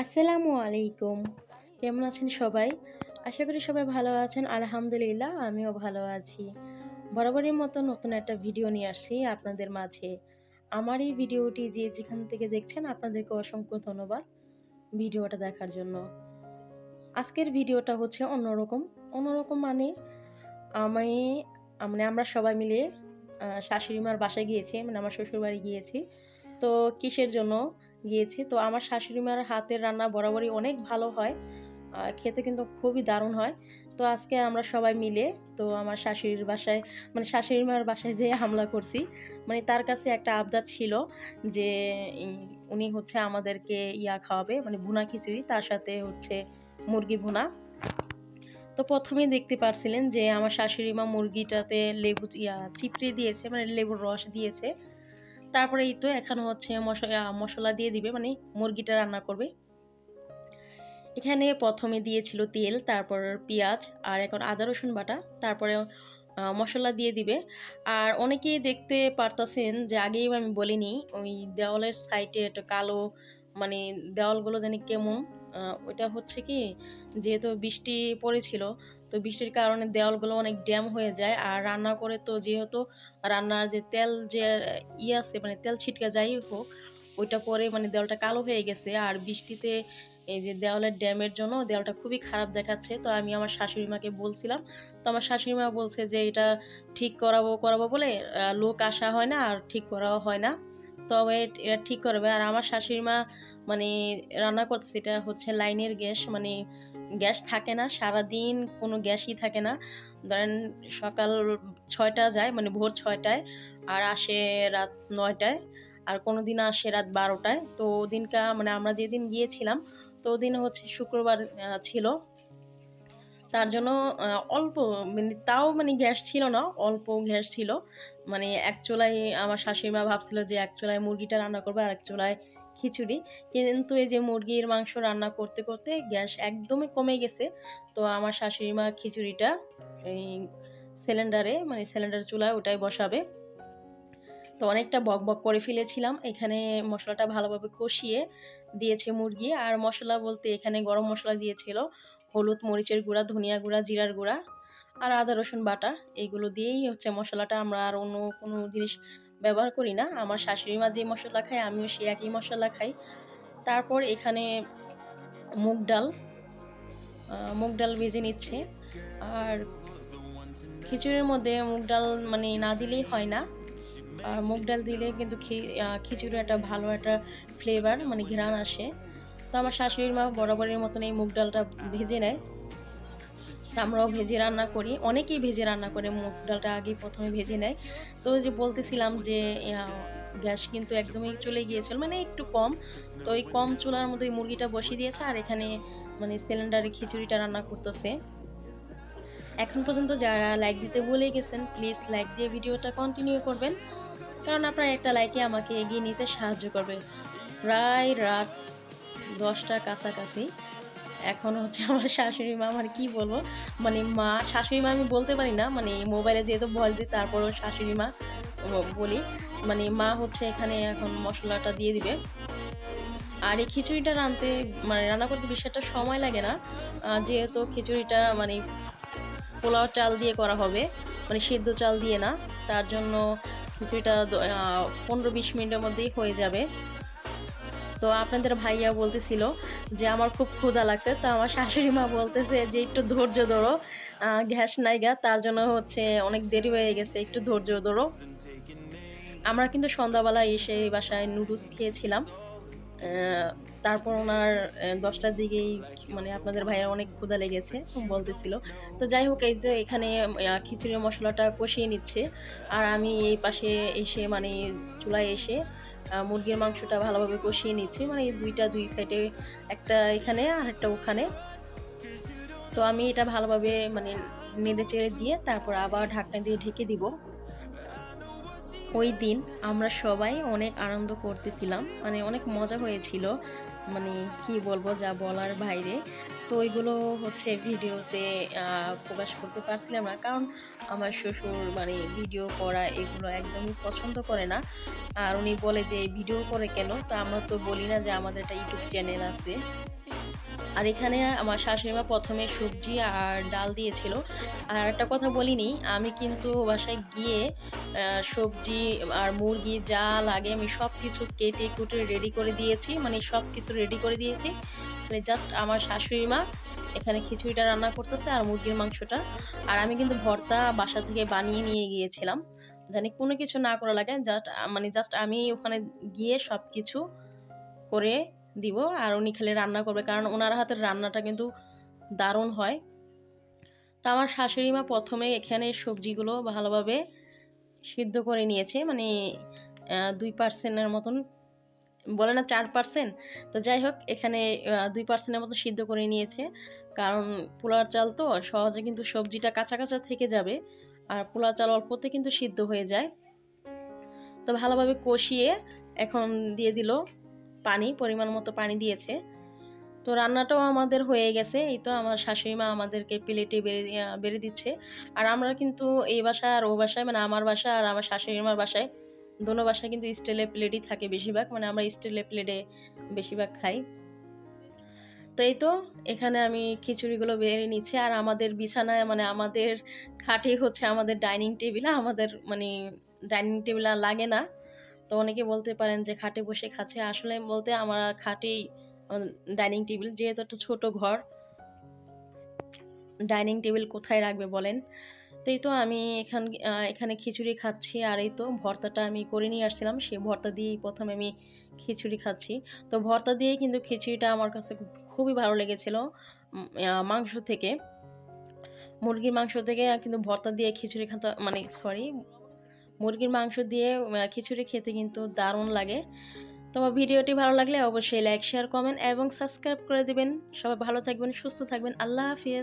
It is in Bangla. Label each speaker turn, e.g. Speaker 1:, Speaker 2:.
Speaker 1: আসসালামু আলাইকুম। কেমন আছেন সবাই? আশা করি সবাই ভালো আছেন। আলহামদুলিল্লাহ, আমিও ভালো আছি। বরাবরের মতো নতুন একটা ভিডিও নিয়ে আসছি আপনাদের মাঝে। আমার এই ভিডিওটি যে যেখান থেকে দেখছেন, আপনাদেরকে অসংখ্য ধন্যবাদ ভিডিওটা দেখার জন্য। আজকের ভিডিওটা হচ্ছে অন্যরকম। অন্যরকম মানে আমি মানে আমরা সবাই মিলে শাশুড়ি মার বাসায় গিয়েছি মানে আমার শ্বশুরবাড়ি গিয়েছি। তো কিসের জন্য গিয়েছি? তো আমার শাশুড়ি মার হাতের রান্না বরাবরই অনেক ভালো হয়। খেতে কিন্তু খুবই দারুণ হয়। তো আজকে আমরা সবাই মিলে, তো আমার শাশুড়ির বাসায় মানে শাশুড়ি মার বাসায় যেয়ে হামলা করছি। মানে তার কাছে একটা আবদার ছিল যে উনি হচ্ছে আমাদেরকে ইয়া খাওয়াবে মানে ভুনা খিচুড়ি, তার সাথে হচ্ছে মুরগি ভুনা। তো প্রথমেই দেখতে পারছিলেন যে, আমার শাশুড়ি মা মুরগিটাতে লেবু ইয়া, চিপড়ে দিয়েছে মানে লেবুর রস দিয়েছে। তারপরে এই তো এখন হচ্ছে মশলা দিয়ে দিবে মানে মুরগিটা রান্না করবে। এখানে প্রথমে দিয়েছিল তেল, তারপর পেঁয়াজ, আর এখন আদা, রসুন বাটা, তারপরে মশলা দিয়ে দিবে। আর অনেকেই দেখতে পারতাছেন যে আগেই আমি বলিনি, ওই দেওয়ালের সাইডে একটা কালো মানে দেওয়ালগুলো যেন কেমন ওইটা হচ্ছে কি, যেহেতু বৃষ্টি পড়েছিল, তো বৃষ্টির কারণে দেওয়ালগুলো অনেক ড্যাম হয়ে যায়। আর রান্না করে তো যেহেতু রান্নার যে তেল যে ইয়ে আছে মানে তেল ছিটকা যাই হোক, ওইটা পরে মানে দেওয়ালটা কালো হয়ে গেছে। আর বৃষ্টিতে এই যে দেওয়ালের ড্যামের জন্য দেওয়ালটা খুবই খারাপ দেখাচ্ছে। তো আমি আমার শাশুড়ি মাকে বলছিলাম, তো আমার শাশুড়ি মা বলছে যে, এটা ঠিক করাবো করাবো বলে লোক আসা হয় না আর ঠিক করাও হয় না। তবে এটা ঠিক করবে। আর আমার শাশুড়ি মা মানে রান্না করতেছে, এটা হচ্ছে লাইনের গ্যাস। মানে গ্যাস থাকে না, সারাদিন কোনো গ্যাসই থাকে না। ধরেন সকাল ছয়টা যায় মানে ভোর ছয়টায়, আর আসে রাত নয়টায়, আর কোনো দিন আসে রাত বারোটায়। তো ওদিনকা মানে আমরা যেদিন গিয়েছিলাম, তো ওদিন হচ্ছে শুক্রবার ছিল। তার জন্য অল্প মানে তাও মানে গ্যাস ছিল না, অল্প গ্যাস ছিল। মানে এক চুলায় আমার শাশুড়ি মা ভাবছিল যে এক চুলায় মুরগিটা রান্না করবে আর এক চুলায় খিচুড়ি। কিন্তু এই যে মুরগির মাংস রান্না করতে করতে গ্যাস একদমই কমে গেছে। তো আমার শাশুড়ি মা খিচুড়িটা এই সিলিন্ডারে মানে সিলিন্ডার চুলায় ওটাই বসাবে। তো অনেকটা বক বক করে ফেলেছিলাম। এখানে মশলাটা ভালোভাবে কষিয়ে দিয়েছে মুরগি। আর মশলা বলতে এখানে গরম মশলা দিয়েছিল। হলুদ মরিচের গুঁড়া ধনিয়া গুঁড়া জিরার গুঁড়া আর আদা রসুন বাটা। এইগুলো দিয়েই হচ্ছে মশলাটা। আমরা আর অন্য কোনো জিনিস ব্যবহার করি না। আমার শাশুড়ি মা যে মশলা খায় আমিও সে একই মশলা খাই। তারপর এখানে মুগ ডাল মুগ ডাল ভেজে নিচ্ছে। আর খিচুড়ির মধ্যে মুগ ডাল মানে না দিলেই হয় না। আর মুগ ডাল দিলে কিন্তু খি- আহ, খিচুড়ি একটা ভালো একটা ফ্লেভার মানে ঘ্রাণ আসে। তো আমার শাশুড়ির মা বরাবরের মতন এই মুগ ডালটা ভেজে নেয়। আমরাও ভেজে রান্না করি। অনেকেই ভেজে রান্না করে, মুগ ডালটা আগে প্রথমে ভেজে নেয়। তো যে বলতেছিলাম যে গ্যাস কিন্তু একদমই চলে গিয়েছিল মানে একটু কম। তো ওই কম চুলার মধ্যে মুরগিটা বসিয়ে দিয়েছে আর এখানে মানে সিলিন্ডারে খিচুড়িটা রান্না করতেছে। এখন পর্যন্ত যারা লাইক দিতে ভুলে গেছেন প্লিজ লাইক দিয়ে ভিডিওটা কন্টিনিউ করবেন। কারণ আপনার একটা লাইকে আমাকে এগিয়ে নিতে সাহায্য করবে। প্রায় রাত দশটার কাছাকাছি। এখন হচ্ছে আমার শাশুড়ি মা মানে কি বলব? মানে মা, শাশুড়ি মা আমি বলতে পারি না মানে মোবাইলে যেহেতু ভয়েস দিই, তারপরও শাশুড়ি মা বলি। মানে মা হচ্ছে এখানে এখন মশলাটা দিয়ে দিবে। আর এই খিচুড়িটা রাঁধতে মানে রান্না করতে বেশি একটা সময় লাগে না। যেহেতু খিচুড়িটা মানে পোলাও চাল দিয়ে করা হবে মানে সিদ্ধ চাল দিয়ে না। তার জন্য খিচুড়িটা পনেরো বিশ মিনিটের মধ্যেই হয়ে যাবে। তো আপনাদের ভাইয়া বলতেছিল যে আমার খুব ক্ষুধা লাগছে তো আমার শাশুড়ি মা বলতেছে যে একটু ধৈর্য ধরো আহ, নাই গা তার জন্য হচ্ছে অনেক দেরি হয়ে গেছে একটু ধৈর্য ধরো। আমরা কিন্তু সন্ধ্যাবেলা এসে বাসায় নুডলস খেয়েছিলাম। তারপর ওনার দশটার দিকেই মানে আপনাদের ভাইয়ের অনেক ক্ষুধা লেগেছে বলতেছিল। তো যাই হোক এই যে এখানে আহ, খিচুড়ির মশলাটা কষিয়ে নিচ্ছে। আর আমি এই পাশে এসে মানে চুলায় এসে মুরগির মাংসটা ভালোভাবে কষিয়ে নিচ্ছি। মানে দুইটা দুই সাইডে একটা এখানে আর একটা ওখানে। তো আমি এটা ভালোভাবে মানে নেড়ে চেড়ে দিয়ে তারপর আবার ঢাকনা দিয়ে ঢেকে দিব। ওই দিন আমরা সবাই অনেক আনন্দ করতেছিলাম। মানে অনেক মজা হয়েছিল। মানে কি বলব, যা বলার বাইরে। তো ওইগুলো হচ্ছে ভিডিওতে প্রকাশ করতে পারছিলাম না। কারণ আমার শ্বশুর মানে ভিডিও করা এগুলো একদমই পছন্দ করে না। আর উনি বলে যে ভিডিও করে কেন? তো আমরা তো বলি না যে, আমাদের একটা ইউটিউব চ্যানেল আছে। আর এখানে আমার শাশুড়ি মা প্রথমে সবজি আর ডাল দিয়েছিল। আর একটা কথা বলিনি, আমি কিন্তু বাসায় গিয়ে সবজি আর মুরগি যা লাগে আমি সব কিছু কেটে কুটে রেডি করে দিয়েছি মানে সব কিছু রেডি করে দিয়েছি। মানে জাস্ট আমার শাশুড়ি মা এখানে খিচুড়িটা রান্না করতেছে আর মুরগির মাংসটা। আর আমি কিন্তু ভর্তা বাসা থেকে বানিয়ে নিয়ে গিয়েছিলাম। জানি কোনো কিছু না করা লাগে জাস্ট মানে জাস্ট আমি ওখানে গিয়ে সব কিছু করে দিব আর উনি খালি রান্না করবে, কারণ ওনার হাতের রান্নাটা কিন্তু দারুণ হয়। তো আমার শাশুড়ি মা প্রথমে এখানে সবজিগুলো ভালোভাবে সিদ্ধ করে নিয়েছে মানে দুই পার্সেন্টের মতন, বলে না চার পার্সেন্ট, তো যাই হোক, এখানে দুই পার্সেন্টের মতো সিদ্ধ করে নিয়েছে। কারণ পোলার চাল তো সহজে কিন্তু সবজিটা কাঁচা কাঁচা থেকে যাবে, আর পোলার চাল অল্পতে কিন্তু সিদ্ধ হয়ে যায়। তো ভালোভাবে কষিয়ে এখন দিয়ে দিল। পানি, পরিমাণ মতো পানি দিয়েছে। তো রান্নাটাও আমাদের হয়ে গেছে। এই তো আমার শাশুড়ি মা আমাদেরকে প্লেটে বেড়ে বেড়ে দিচ্ছে। আর আমরা কিন্তু এই বাসায় আর ও বাসায় মানে আমার বাসায় আর আমার শাশুড়ি মার বাসায়, দোনো বাসায় কিন্তু স্টিলের প্লেটই থাকে বেশিরভাগ। মানে আমরা স্টিলের প্লেটে বেশিরভাগ খাই। তো এই তো এখানে আমি খিচুড়িগুলো বেড়ে নিচ্ছি। আর আমাদের বিছানায় মানে আমাদের খাটে হচ্ছে আমাদের ডাইনিং টেবিল। আমাদের মানে ডাইনিং টেবিল লাগে না। তো অনেকে বলতে পারেন যে খাটে বসে খাচ্ছে। আসলে বলতে আমার খাটেই ডাইনিং টেবিল যেহেতু একটা ছোট ঘর, ডাইনিং টেবিল কোথায় রাখবে বলেন? তো এই তো আমি এখান এখানে খিচুড়ি খাচ্ছি আর এই তো ভর্তাটা আমি করে নিয়ে আসছিলাম। সেই ভর্তা দিয়েই প্রথমে আমি খিচুড়ি খাচ্ছি। তো ভর্তা দিয়েই কিন্তু খিচুড়িটা আমার কাছে খুবই ভালো লেগেছিল মাংস থেকে। মুরগির মাংস থেকে কিন্তু ভর্তা দিয়ে খিচুড়ি খাতে মানে সরি মুরগির মাংস দিয়ে খিচুড়ি খেতে কিন্তু দারুণ লাগে। তো আমার ভিডিওটি ভালো লাগলে অবশ্যই লাইক শেয়ার কমেন্ট এবং সাবস্ক্রাইব করে দিবেন। সবাই ভালো থাকবেন, সুস্থ থাকবেন। আল্লাহ হাফিজ।